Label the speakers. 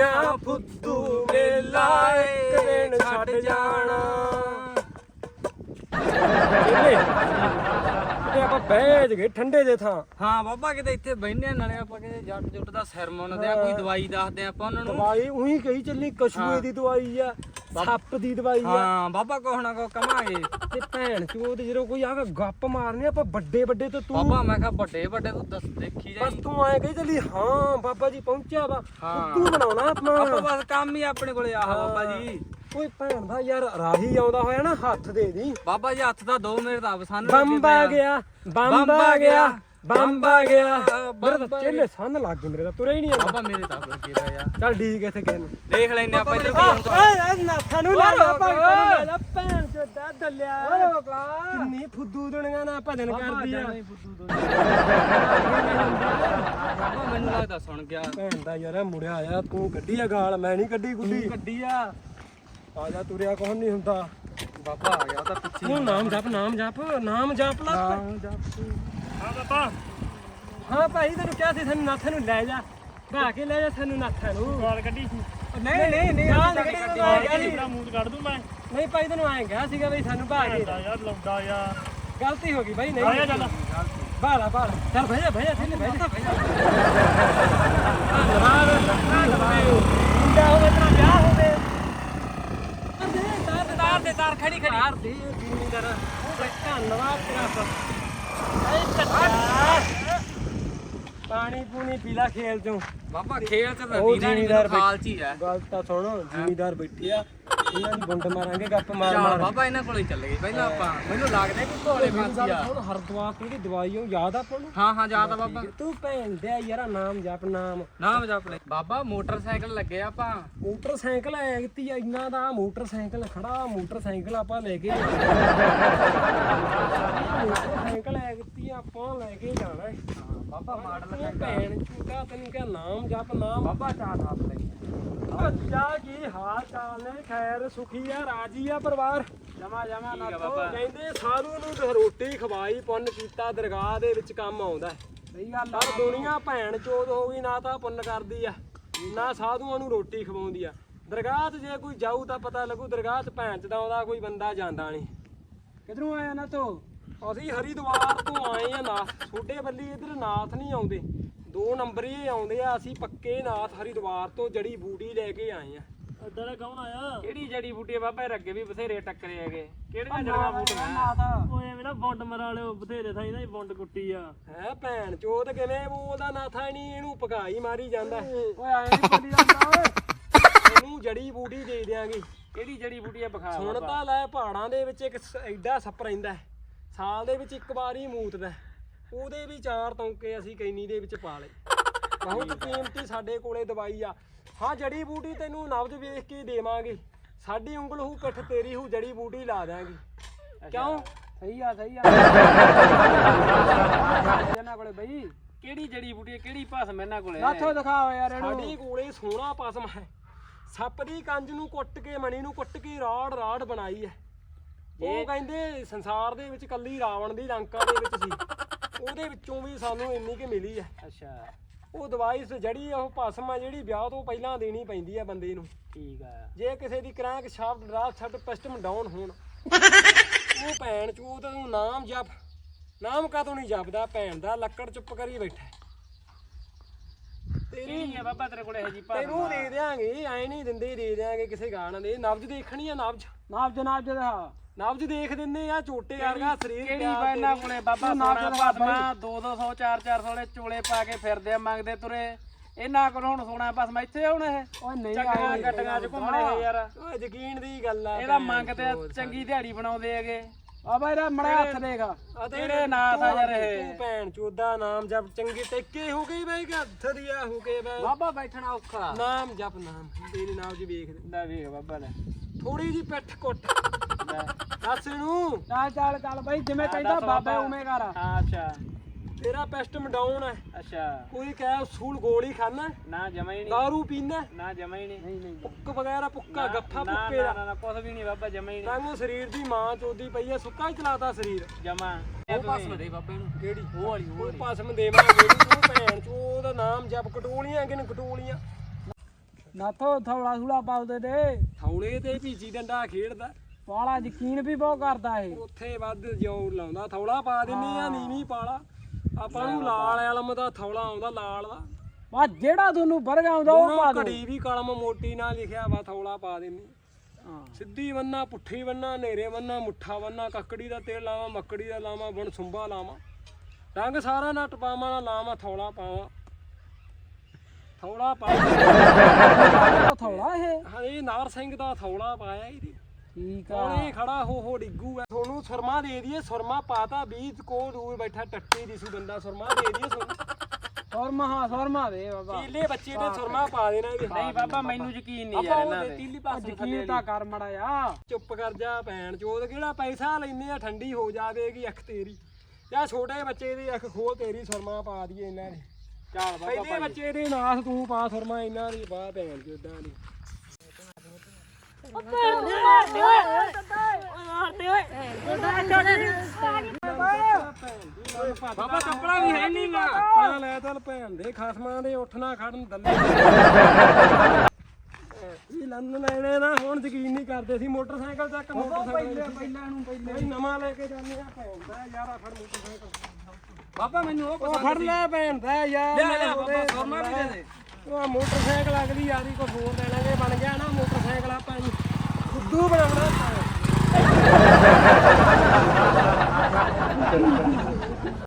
Speaker 1: ਮੀਆਂ ਫੁੱਦੂ ਮੇਲਾ ਇੱਕ ਦਿਨ ਛੱਡ ਜਾਣਾ ਚੇਲੇ ਆਪਾਂ ਬਹਿ ਗਏ ਠੰਡੇ ਦੇ ਥਾਂ।
Speaker 2: ਹਾਂ ਬਾਬਾ ਕਿਤੇ ਇੱਥੇ ਆ, ਨਾਲੇ ਆਪਾਂ ਕਿਤੇ ਜੱਟ ਜੁੱਟ ਦਾ ਸਿਰ ਮੁੰਨਦੇ ਆ ਕੋਈ ਦਵਾਈ ਦੱਸਦੇ ਆ ਆਪਾਂ ਉਹਨਾਂ ਨੂੰ।
Speaker 1: ਦਵਾਈ ਉਹੀ ਕਹੀ ਚੱਲੀ ਕਛੂਏ ਦੀ ਦਵਾਈ ਆ ਸੱਪ ਦੀ ਦਵਾਈ ਆ।
Speaker 2: ਹਾਂ ਬਾਬਾ ਕੋਹ ਨਾ ਕੋ ਕਮਾਂਗੇ।
Speaker 1: ਤੇ ਭੈਣ ਚੋਦ ਜਦੋਂ ਕੋਈ ਆ ਕੇ ਗੱਪ ਮਾਰਨੀ ਆਪਾਂ ਵੱਡੇ ਵੱਡੇ ਤੇ ਤੂੰ
Speaker 2: ਬਾਬਾ ਮੈਂ ਕਿਹਾ ਵੱਡੇ ਵੱਡੇ ਤੂੰ ਦੱਸ ਦੇਖੀ
Speaker 1: ਬਸ
Speaker 2: ਜਾਈ
Speaker 1: ਤੂੰ ਆਏ ਕਹੀ ਚੱਲੀ ਹਾਂ ਬਾਬਾ ਜੀ ਪਹੁੰਚਿਆ ਵਾ। ਤੂੰ ਬਣਾਉਣਾ
Speaker 2: ਆਪਾਂ
Speaker 1: ਆਪਣਾ
Speaker 2: ਬਸ ਕੰਮ ਹੀ ਆਪਣੇ ਕੋਲੇ ਆਹ ਬਾਬਾ ਜੀ।
Speaker 1: ਕੋਈ ਭੈਣ ਦਾ ਯਾਰ ਰਾਹੀ ਆਉਂਦਾ ਹੋਇਆ ਨਾ ਹੱਥ ਦੇ ਦੀ।
Speaker 2: ਬਾਬਾ ਜੀ ਹੱਥ ਦਾ ਦੋ ਮੇਰੇ ਤਾਂ ਸਾਨੂੰ
Speaker 1: ਬੰਬ ਆ ਗਿਆ ਬੰਬ ਆ ਗਿਆ ਬੰਬ ਆ ਗਿਆ। ਮੇਰੇ ਤਾਂ
Speaker 2: ਆ
Speaker 1: ਚੇਲੇ ਸੰਨ ਲੱਗ ਗਏ ਮੇਰੇ ਤਾਂ ਤੁਰੇ ਹੀ ਨਹੀਂ
Speaker 2: ਬਾਬਾ ਮੇਰੇ ਤਾਂ ਲੱਗੇ ਪਿਆ ਯਾਰ।
Speaker 1: ਚੱਲ ਠੀਕ ਐ ਇੱਥੇ ਕਿਹਨੂੰ
Speaker 2: ਦੇਖ ਲੈਨੇ ਆਪਾਂ ਇੱਧਰ ਕੀ ਹੁੰਦਾ
Speaker 1: ਓਏ ਨਾਥਾ ਨੂੰ ਲੈ ਜਾ ਨੂੰ ਲੈ ਜਾ ਭੈਣ ਚੋਦਾ ਦੱਲਿਆ
Speaker 2: ਓਏ ਬਕਲਾ।
Speaker 1: ਕਿੰਨੀ ਫੁੱਦੂ ਦੁਨੀਆ ਨਾਲ ਭਜਨ ਕਰਦੀ ਆ।
Speaker 2: ਬਾਬਾ ਮੈਨੂੰ ਲੱਗਦਾ ਸੁਣ ਗਿਆ।
Speaker 1: ਭੈਣ ਦਾ ਯਾਰ ਮੁੜਿਆ ਆਇਆ ਤੂੰ ਕੱਢੀ ਆ ਗਾਲ ਮੈਂ ਨਹੀਂ ਕੱਢੀ ਗੁੱਡੀ
Speaker 2: ਗੱਡੀ ਆ।
Speaker 1: ਆ ਜਾ ਤੁਰਿਆ ਕੋਹ ਨਹੀਂ ਹੁੰਦਾ।
Speaker 2: ਬਾਬਾ ਆ ਗਿਆ ਉਹ ਤਾਂ ਪਿੱਛੇ
Speaker 1: ਤੂੰ ਨਾਮ ਜਪ ਨਾਮ ਜਪ ਨਾਮ ਜਪ ਲਾ
Speaker 2: ਹਾਂ ਜੱਪ।
Speaker 1: ਹਾਂ ਬਾਬਾ। ਹਾਂ ਭਾਈ ਤੈਨੂੰ ਕਿਹਾ ਸੀ ਸਾਨੂੰ ਨਾਥਾ ਨੂੰ ਲੈ ਜਾ। ਭਾ ਕੇ ਲੈ ਜਾ ਸਾਨੂੰ ਨਾਥਾ ਨੂੰ। ਗਾਲ ਕੱਢੀ ਸੀ।
Speaker 2: ਨਹੀਂ ਨਹੀਂ ਨਹੀਂ
Speaker 1: ਗਾਲ ਕੱਢੀ।
Speaker 3: ਆਪਣਾ ਮੂੰਹ ਕੱਢ ਦੂੰ ਮੈਂ।
Speaker 1: ਨਹੀਂ ਭਾਈ ਤੈਨੂੰ ਆਏ ਗਿਆ ਸੀਗਾ ਬਈ ਸਾਨੂੰ ਭਾ ਕੇ
Speaker 3: ਯਾਰ ਲੌਂਡਾ ਯਾਰ।
Speaker 1: ਗਲਤੀ ਹੋ ਗਈ ਭਾਈ ਨਹੀਂ।
Speaker 3: ਆਇਆ ਚੱਲ।
Speaker 1: ਬਾਲਾ ਬਾਲਾ ਚੱਲ ਭਈ ਜਾ ਭਈ ਜਾ ਥੱਲੇ ਭਈ ਜਾ ਭਈ ਜਾ ਧੰਨਵਾਦ ਧੰਨਵਾਦ ਮੁੰਡਾ ਹੋਵੇ ਤੇਰਾ ਵਿਆਹ ਹੋਵੇ
Speaker 2: ਤਾਰ ਤਾਰ ਦੇ ਤਾਰ ਖੜੀ ਖੜੀ
Speaker 1: ਯਾਰ ਦੇ ਜ਼ਿਮੀਂਦਾਰ ਧੰਨਵਾਦ ਤੇਰਾ ਐ ਕੱਟਾ ਪਾਣੀ ਪੂਣੀ ਪੀਲਾ ਖੇਲ ਚੋਂ।
Speaker 2: ਬਾਬਾ ਖੇਲ ਚ ਤਾਂ
Speaker 1: ਉਹ
Speaker 2: ਵੀਰਾ ਨਹੀਂ
Speaker 1: ਜ਼ਿਮੀਂਦਾਰ
Speaker 2: ਮੈਨੂੰ ਖਾਲ ਚ ਹੀ ਆ
Speaker 1: ਗੱਲ ਤਾਂ ਸੁਣ ਜ਼ਿਮੀਂਦਾਰ ਬੈਠੇ ਆ। ਇਹਨਾਂ ਦੀ ਗੁੰਡ ਮਾਰਾਂਗੇ ਗੱਪ ਮਾਰ
Speaker 2: ਚੱਲ
Speaker 1: ਮਾਰ
Speaker 2: ਬਾਬਾ ਇਹਨਾਂ ਕੋਲੇ ਚੱਲ ਗਏ ਪਹਿਲਾਂ ਆਪਾਂ ਮੈਨੂੰ ਲੱਗਦਾ ਕਿ ਕੋਲੇ ਫਾਂਸੀ ਆ।
Speaker 1: ਹੁਣ ਹਰਦੁਆਰ ਤੋਂ ਦੀ ਦਵਾਈ ਉਹ ਯਾਦ ਆ ਆਪਾਂ ਨੂੰ
Speaker 2: ਹਾਂ ਹਾਂ ਜਾ ਤਾਂ ਬਾਬਾ।
Speaker 1: ਤੂੰ ਭੈਣ ਦੇ ਯਾਰਾ ਨਾਮ ਜਪ ਨਾਮ।
Speaker 2: ਨਾਮ ਜਪ ਲੈ। ਬਾਬਾ ਮੋਟਰਸਾਈਕਲ ਲੱਗੇ ਆਪਾਂ।
Speaker 1: ਮੋਟਰਸਾਈਕਲ ਐਗਤੀ ਇੰਨਾ ਦਾ ਮੋਟਰਸਾਈਕਲ ਖੜਾ ਮੋਟਰਸਾਈਕਲ ਆਪਾਂ ਲੈ ਕੇ ਮੋਟਰਸਾਈਕਲ ਐਗਤੀ ਆਪਾਂ ਲੈ ਕੇ ਜਾਣਾ। ਹੈ।
Speaker 2: ਬਾਬਾ ਮਾਡਲ
Speaker 1: ਤੂੰ ਭੈਣ ਚੂਤਾ ਤੈਨੂੰ ਕਿਹਾ ਨਾਮ ਜਪ ਨਾਮ।
Speaker 2: ਬਾਬਾ ਚਾਰ ਹੱਥ ਲੈ।
Speaker 1: ਅੱਛਾ ਕੀ ਹਾਲ ਚਾਲ ਨੇ। ਖੈਰ ਸੁਖੀ ਆ ਰਾਜੀ ਆ ਪਰਿਵਾਰ।
Speaker 2: ਜਮਾ ਜਮਾ ਨਾ
Speaker 1: ਕਹਿੰਦੇ ਸਾਧੂ ਨੂੰ ਤੇ ਰੋਟੀ ਖਵਾਈ ਪੁੰਨ ਕੀਤਾ ਦਰਗਾਹ ਦੇ ਵਿੱਚ ਕੰਮ ਆਉਂਦਾ ਹੈ।
Speaker 2: ਸਹੀ ਗੱਲ
Speaker 1: ਪਰ ਦੁਨੀਆ ਭੈਣ ਚੋਦ ਹੋ ਗਈ ਨਾ ਤਾਂ ਪੁੰਨ ਕਰਦੀ ਆ ਨਾ ਸਾਧੂਆਂ ਨੂੰ ਰੋਟੀ ਖਵਾਉਂਦੀ ਆ। ਦਰਗਾਹ 'ਤੇ ਜੇ ਕੋਈ ਜਾਊ ਤਾਂ ਪਤਾ ਲੱਗੂ ਦਰਗਾਹ 'ਚ ਭੈਣ ਚ ਦਾ ਆਉਂਦਾ ਕੋਈ ਬੰਦਾ ਜਾਂਦਾ ਨਹੀਂ।
Speaker 2: ਕਿਧਰੋਂ ਆਇਆ ਨਾ ਤੋ
Speaker 1: ਅਸੀਂ ਹਰੀਦਵਾਰ ਤੋਂ ਆਏ ਆ ਨਾ ਛੋਟੇ ਬੱਲੀ ਇਧਰ ਨਾਥ ਨਹੀਂ ਆਉਂਦੇ। ਦੋ ਨੰਬਰ ਹੀ ਆਉਂਦੇ ਆ ਅਸੀਂ ਪੱਕੇ ਨਾਥ ਹਰੀਦਵਾਰ ਤੋਂ ਜੜੀ ਬੂਟੀ ਲੈ ਕੇ ਆਏ ਆ।
Speaker 3: ਇੱਧਰ ਦਾ ਕੌਣ ਆਇਆ?
Speaker 2: ਕਿਹੜੀ ਜੜੀ ਬੂਟੀ ਆ ਬਾਬਾ ਇਹ ਅੱਗੇ ਵੀ ਬਥੇਰੇ ਟੱਕਰੇ ਹੈਗੇ। ਕਿਹੜੀਆਂ ਜੜੀਆਂ ਬੂਟੀਆਂ?
Speaker 3: ਓਏ ਐਵੇਂ ਨਾ ਬੌਂਡ ਮਰਾ ਵਾਲਿਓ ਬਥੇਰੇ ਥਾਈ ਨਾ ਬੌਂਡ ਕੁੱਟੀ ਆ।
Speaker 1: ਹੈ ਭੈਣ ਚੋਦ ਕਿਵੇਂ? ਬੋਲਦਾ ਨਾਥਾ ਨਹੀਂ ਇਹਨੂੰ ਪਕਾਈ ਮਾਰੀ ਜਾਂਦਾ।
Speaker 2: ਓਏ ਆਏ ਨਹੀਂ ਬੋਲੀ ਜਾਂਦਾ ਓਏ।
Speaker 1: ਇਹਨੂੰ ਜੜੀ ਬੂਟੀ ਦੇ ਦਿਆਂਗੇ।
Speaker 2: ਕਿਹੜੀ ਜੜੀ ਬੂਟੀ ਆ ਬਖਾ
Speaker 1: ਸੁਣ ਤਾਂ ਲੈ ਪਹਾੜਾਂ ਦੇ ਵਿੱਚ ਇੱਕ ਸ- ਐਡਾ ਸੱਪ ਰਹਿੰਦਾ ਹੈ। ਸਾਲ ਦੇ ਵਿੱਚ ਇੱਕ ਵਾਰ ਹੀ ਮੂਤਦਾ ਹੈ। ਉਹਦੇ ਵੀ ਚਾਰ ਤੌਂਕੇ ਅਸੀਂ ਕੈਨੀ ਦੇ ਵਿੱਚ ਪਾ ਲਏ। ਬਹੁਤ ਕੀਮਤੀ ਸਾਡੇ ਕੋਲੇ ਦਵਾਈ ਆ। ਹਾਂ ਜੜੀ ਬੂਟੀ ਤੈਨੂੰ ਨਬਜ ਵੇਖ ਕੇ ਦੇਵਾਂਗੇ। ਸਾਡੀ ਉਂਗਲ ਹੂ ਪਿੱਠ ਤੇਰੀ ਹੂ ਜੜੀ ਬੂਟੀ ਲਾ ਦਾਂਗੇ ਕਿਉਂ?
Speaker 2: ਸਹੀ ਆ ਸਹੀ ਆ। ਇਹਨਾਂ ਕੋਲੇ ਬਈ ਕਿਹੜੀ ਜੜੀ ਬੂਟੀ ਆ, ਕਿਹੜੀ ਭਸਮ ਇਹਨਾਂ ਕੋਲੇ?
Speaker 1: ਨਾਥੋ
Speaker 2: ਦਿਖਾਓ ਯਾਰ
Speaker 1: ਸਾਡੀ ਕੋਲੇ ਸੋਹਣਾ ਪਸਮ ਹੈ। ਸੱਪ ਦੀ ਕੰਜ ਨੂੰ ਕੁੱਟ ਕੇ ਮਣੀ ਨੂੰ ਕੁੱਟ ਕੇ ਰਾੜ ਰਾੜ ਬਣਾਈ ਹੈ। ਉਹ ਕਹਿੰਦੇ ਸੰਸਾਰ ਦੇ ਵਿੱਚ ਕੱਲੀ ਰਾਵਣ ਦੀ ਲੰਕਾ ਦੇ ਵਿੱਚ ਸੀ। ਉਹਦੇ ਵਿੱਚੋਂ ਵੀ ਸਾਨੂੰ ਇੰਨੀ ਕਿ ਮਿਲੀ ਹੈ।
Speaker 2: ਅੱਛਾ।
Speaker 1: ਉਹ ਦਵਾਈ ਸ- ਜਿਹੜੀ ਉਹ ਭਸਮ ਆ ਜਿਹੜੀ ਵਿਆਹ ਤੋਂ ਪਹਿਲਾਂ ਦੇਣੀ ਪੈਂਦੀ ਆ ਬੰਦੇ ਨੂੰ।
Speaker 2: ਠੀਕ ਆ।
Speaker 1: ਜੇ ਕਿਸੇ ਦੀ ਕ੍ਰੈਂਕ ਸ਼ਾਫਟ ਰਾਤ ਛੱਡ ਪਿਸਟਮ ਡਾਊਨ ਹੋਣ ਉਹ ਭੈਣ ਚੋਦ ਨੂੰ ਨਾਮ ਜਪ। ਨਾਮ ਕਾਤੋਂ ਨਹੀਂ ਜਪਦਾ? ਭੈਣ ਦਾ ਲੱਕੜ ਚੁੱਪ ਕਰੀ ਬੈਠਾ। ਤੇਰੀ
Speaker 2: ਆ ਬਾਬਾ ਤੇਰੇ ਕੋਲੇ ਇਹ ਜੀ
Speaker 1: ਤੈਨੂੰ ਦੇ ਦਿਆਂਗੇ ਐ ਨਹੀਂ ਦਿੰਦੇ ਦੇ ਦਿਆਂਗੇ ਕਿਸੇ ਗਾਣਾ ਦੇ। ਨਬਜ ਦੇਖਣੀ ਆ ਨਬਜ।
Speaker 2: ਨਾਬ ਜਨਾਬ ਜਦਾ
Speaker 1: ਨਬਜ ਦੇਖ ਦਿੰਦੇ ਆ ਝੋਟੇ ਵਰਗਾ ਸਰੀਰ
Speaker 2: ਕਿਹੜੀ
Speaker 1: ਪਿਆ
Speaker 2: ਬੈਨਾ
Speaker 1: ਤੇਰੀ।
Speaker 2: ਕੋਲੇ ਬਾਬਾ ਸੋਨਾ ਭਸਮਾ 2 200 4 400 ਦੇ ਚੋਲੇ ਪਾ ਕੇ ਫਿਰਦੇ ਆ ਮੰਗਦੇ ਤੁਰੇ। ਇਹਨਾਂ ਕੋਲ ਹੁਣ ਸੋਨਾ ਭਸਮਾ ਇੱਥੇ ਆਉਣ ਇਹ
Speaker 1: ਓਏ ਨਹੀਂ
Speaker 2: ਚੱਕੀਆਂ ਗੱਟੀਆਂ ਚ ਘੁੰਮਣੇ ਇਹ ਯਾਰ।
Speaker 1: ਓਏ ਯਕੀਨ ਦੀ ਗੱਲ ਆ
Speaker 2: ਇਹਦਾ ਮੰਗਦੇ ਆ, ਚੰਗੀ ਦਿਹਾੜੀ ਬਣਾਉਂਦੇ ਹੈਗੇ। ਬਾਬਾ ਇਹਦਾ ਮੜਾ ਹੱਥ ਦੇਖ ਯਾਰ
Speaker 1: ਤੂੰ ਭੈਣ ਚੋਦਾ ਨਾਮ ਜਪ ਚੰਗੀ ਟਿੱਕੇ ਹੋ ਗਈ ਬਈ ਕਿ ਹੱਥ ਦਿਆ ਹੋ ਕੇ ਬਈ।
Speaker 2: ਬਾਬਾ ਬੈਠਣਾ ਔਖਾ।
Speaker 1: ਨਾਮ ਜਪ ਨਾਮ। ਤੇਰੇ ਨਾਮ ਜੀ ਵੇਖ
Speaker 2: ਲੈ ਵੇਖ ਬਾਬਾ ਲੈ।
Speaker 1: ਥੋੜੀ ਜੀ ਪਿੱਠ ਕੁੱਟ। ਦੱਸ ਇਹਨੂੰ।
Speaker 2: ਚੱਲ ਚੱਲ ਚੱਲ ਬਾਈ ਜਿਵੇਂ ਕਹਿੰਦਾ ਬਾਬਾ ਉਵੇਂ ਕਰ। ਹਾਂ ਅੱਛਾ।
Speaker 1: ਤੇਰਾ ਪਿਸਟਮ ਡਾਊਨ ਹੈ।
Speaker 2: ਅੱਛਾ।
Speaker 1: ਕੋਈ ਕਹਿ ਸੂਲ ਗੋਲੀ ਖਾਣਾ
Speaker 2: ਨਾ ਜਮਾ ਹੀ ਨਹੀਂ।
Speaker 1: ਦਾਰੂ ਪੀਣਾ
Speaker 2: ਨਾ ਜਮਾ ਹੀ ਨਹੀਂ। ਨਹੀਂ
Speaker 1: ਪੁੱਕ ਵਗੈਰਾ ਪੁੱਕਾ ਗੱਫਾ
Speaker 2: ਨਾ
Speaker 1: ਪੁੱਕੇ
Speaker 2: ਨਾ
Speaker 1: ਦਾ।
Speaker 2: ਨਾ, ਨਾ ਕੁਝ ਵੀ ਨਹੀਂ ਬਾਬਾ ਜਮਾ ਹੀ ਨਹੀਂ।
Speaker 1: ਤਾਂਗੋ ਸਰੀਰ ਦੀ ਮਾਂ ਚੋਦੀ ਪਈ ਐ ਸੁੱਕਾ ਹੀ ਚਲਾਤਾ ਸਰੀਰ।
Speaker 2: ਜਮਾ। ਉਹ ਪਾਸ ਦੇ ਬਾਬੇ ਨੂੰ।
Speaker 1: ਕਿਹੜੀ?
Speaker 2: ਉਹ ਵਾਲੀ ਉਹ
Speaker 1: ਪਾਸਮ ਦੇਵਾਂਗੇ ਨੀ, ਤੂੰ ਭੈਣ ਚੋ ਉਹਦਾ ਨਾਮ ਜਪ ਕਟੋਲੀਆਂ ਕਿਨ ਕਟੋਲੀਆਂ?
Speaker 2: ਨਾਥੋ ਥੌਲਾ ਥੂਲਾ ਪਾਉਦੇ ਦੇ
Speaker 1: ਥੌਲੇ ਤੇ ਭੀਜੀ ਡੰਡਾ ਖੇਡਦਾ।
Speaker 2: ਪਾਲਾ ਯਕੀਨ ਵੀ ਬਹੁਤ ਕਰਦਾ ਇਹ।
Speaker 1: ਉੱਥੇ ਵੱਧ ਜ਼ੋਰ ਲਾਉਂਦਾ ਥੌਲਾ ਪਾ ਦਿੰਨੀ ਆ ਨੀਵੀਂ ਪਾਲਾ। ਆਪਾਂ ਨੂੰ ਲਾਲ ਐਲਮ ਦਾ ਥੌਲਾ ਆਉਂਦਾ ਲਾਲ ਦਾ।
Speaker 2: ਵਾ ਜਿਹੜਾ ਤੁਹਾਨੂੰ ਵਰਗਾ ਆਉਂਦਾ ਉਹ ਪਾ ਦੋ
Speaker 1: ਘੜੀ ਵੀ ਕਲਮ ਮੋਟੀ ਨਾਲ ਲਿਖਿਆ ਵਾ ਥੌਲਾ ਪਾ ਦਿੰਨੀ ਸਿੱਧੀ ਬੰਨਾ ਪੁੱਠੀ ਬੰਨਾ ਨੇਰੇ ਬੰਨਾ ਮੁੱਠਾ ਬੰਨਾ ਕੱਕੜੀ ਦਾ ਤੇਲ ਲਾਵਾਂ ਮੱਕੜੀ ਦਾ ਲਾਵਾਂ ਬਣ ਸੁੰਬਾ ਲਾਵਾਂ। ਰੰਗ ਸਾਰਾ ਨੱਟ ਪਾਵਾਂ ਨਾ ਲਾਵਾਂ ਥੌਲਾ ਪਾਵਾਂ। ਥੌਲਾ ਪਾ
Speaker 2: ਉਹ ਥੌਲਾ ਇਹ।
Speaker 1: ਹਾਂ ਇਹ ਨਾਰ ਸਿੰਘ ਦਾ ਥੌਲਾ ਪਾਇਆ ਇਹਦੇ।
Speaker 2: ਠੀਕ ਆ।
Speaker 1: ਉਹਨੇ ਖੜਾ ਹੋ ਹੋ ਡਿੱਗੂਗਾ। ਤੁਹਾਨੂੰ ਸੁਰਮਾ ਦੇ ਦਈਏ ਸੁਰਮਾ ਪਾਤਾ 20 ਕੋ ਦੂਰ ਬੈਠਾ ਟੱਟੀ ਦੀ ਸੂ ਬੰਦਾ ਸੁਰਮਾ ਦੇ ਦਈਏ ਤੁਹਾਨੂੰ
Speaker 2: ਸੁਰਮਾ ਹਾਂ ਸੁਰਮਾ ਦੇ ਬਾਬਾ।
Speaker 1: ਤੀਲੇ ਬੱਚੇ ਤੇ ਸੁਰਮਾ ਪਾ ਦੇਣਾ ਇਹਦੇ
Speaker 2: ਨਹੀਂ ਬਾਬਾ ਮੈਨੂੰ ਯਕੀਨ ਨਹੀਂ ਯਾਰ ਇਹਨਾਂ
Speaker 1: ਦੇ ਤੀਲੀ ਪਾਸੇ
Speaker 2: ਯਕੀਨ ਤਾਂ ਕਰ ਮੜਾ ਆ।
Speaker 1: ਚੁੱਪ ਕਰ ਜਾ ਭੈਣ ਚੋਦ ਕਿਹੜਾ ਪੈਸਾ ਲੈਨੇ ਆ ਠੰਡੀ ਹੋ ਜਾਵੇਗੀ ਅੱਖ ਤੇਰੀ। ਜਾਂ ਛੋਟੇ ਬੱਚੇ ਦੀ ਅੱਖ ਖੋਲ ਤੇਰੀ ਸੁਰਮਾ ਪਾ ਦਈਏ ਇਹਨਾਂ ਨੇ।
Speaker 2: ਚੱਲ
Speaker 1: ਪਹਿਲੇ ਬੱਚੇ ਦੇ ਨਾਸ ਤੂੰ ਪਾ ਸੁਰਮਾ ਇਹਨਾਂ ਦੀ ਪਾ ਭੈਣ ਚੋਦਾਂ ਦੀ।
Speaker 2: ਬਾਬਾ ਕੱਪੜਾ ਵੀ ਹੈ ਨਹੀਂ ਨਾ
Speaker 1: ਪਾ ਲੈ ਚੱਲ ਭੈਣ ਦੇ ਖਸਮਾਂ ਦੇ ਉੱਠਣਾ ਖੜਨ ਦੱਲੇ। ਇਹ ਲੰਨ ਲੈਣੇ ਨਾ ਹੁਣ ਯਕੀਨ ਨਹੀਂ ਕਰਦੇ ਸੀ ਮੋਟਰਸਾਈਕਲ ਚੱਕ ਮੋਟਰਸਾਈਕਲ
Speaker 2: ਪਹਿਲਾਂ ਨੂੰ ਪਹਿਲਾਂ
Speaker 1: ਨਵਾਂ ਲੈ ਕੇ ਜਾਂਦੇ ਆ ਭੈਣ ਦਾ ਯਾਰ ਆ ਫੜ ਮੋਟਰਸਾਈਕਲ।
Speaker 2: ਬਾਬਾ ਮੈਨੂੰ ਉਹ
Speaker 1: ਉਹ ਫੜ ਲੈ ਭੈਣ ਦਾ ਯਾਰ।
Speaker 2: ਲਿਆ, ਲਿਆ, ਬਾਬਾ, ਸੁਰਮਾ ਵੀ ਦੇ ਦੇ।
Speaker 1: ਉਹ ਮੋਟਰਸਾਈਕਲ ਅਗਲੀ ਯਾਰੀ ਕੋ ਫੋਨ ਦੇ ਲਾਂਗੇ, ਬਣ ਗਿਆ ਨਾ ਮੋਟਰਸਾਈਕਲ ਆਪਾਂ ਜੀ ਖੁੱਦੂ ਬਣਾਉਣਾ ਆਪਾਂ।